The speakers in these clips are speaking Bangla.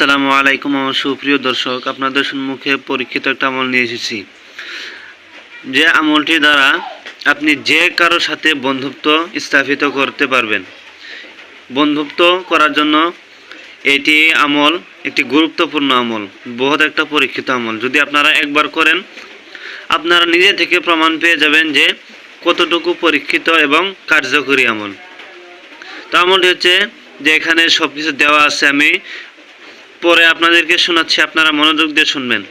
আসসালামু আলাইকুম আমার সুপ্রিয় দর্শক, আপনাদের সম্মুখে পরীক্ষিত একটা আমল নিয়ে এসেছি। যে আমলটি দ্বারা আপনি যে কারও সাথে বন্ধুত্ব স্থাপিত করতে পারবেন। বন্ধুত্ব করার জন্য এটি আমল একটি গুরুত্বপূর্ণ আমল বহুত একটা পরীক্ষিত আমল। যদি আপনারা একবার করেন, আপনারা নিজে থেকে প্রমাণ পেয়ে যাবেন যে কতটুকু পরীক্ষিত এবং কার্যকরী আমল। তো আমলটি হচ্ছে যে এখানে সব কিছু দেওয়া আছে, আমি পরে আপনাদেরকে শোনাচ্ছি, আপনারা মনোযোগ দিয়ে শুনবেন।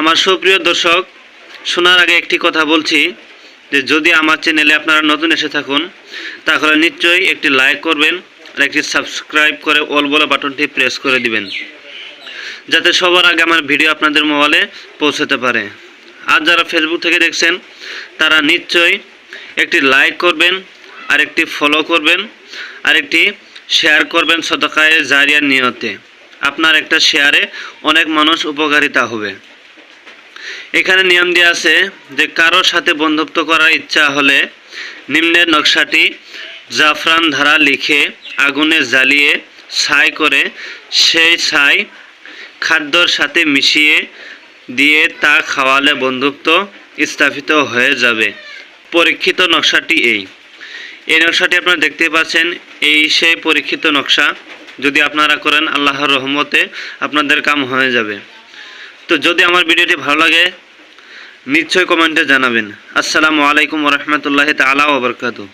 আমার সুপ্রিয় দর্শক, শোনার আগে একটি কথা বলছি, যে যদি আমার চ্যানেলে আপনারা নতুন এসে থাকুন, তাহলে নিশ্চয়ই একটি লাইক করবেন আর একটি সাবস্ক্রাইব করে অল বলা বাটনটি প্রেস করে দিবেন, যাতে সবার আগে আমার ভিডিও আপনাদের মোবাইলে পৌঁছাতে পারে। আর যারা ফেসবুক থেকে দেখছেন, তারা নিশ্চয়ই একটি লাইক করবেন আর একটি ফলো করবেন আর একটি শেয়ার করবেন সদকায়ে জারিয়ার নিয়তে। আপনার একটা শেয়ারে অনেক মানুষ উপকারিতা হবে। এখানে নিয়ম দেওয়া আছে যে কারোর সাথে বন্ধুত্ব করার ইচ্ছা হলে নিম্নের নকশাটি জাফরান ধারা লিখে আগুনে জ্বালিয়ে ছাই করে সেই ছাই খাদ্যর সাথে মিশিয়ে দিয়ে তা খাওয়ালে বন্ধুত্ব স্থাপিত হয়ে যাবে। পরীক্ষিত নকশাটি এই। এই নকশাটি আপনারা দেখতে পাচ্ছেন, এই সেই পরীক্ষিত নকশা। যদি আপনারা করেন, আল্লাহর রহমতে আপনাদের কাম হয়ে যাবে। তো যদি আমার ভিডিওটি ভালো লাগে, নিশ্চয়ই কমেন্টে জানাবেন। আসসালামু আলাইকুম রহমতুল্লাহ তালা ওবরকাতু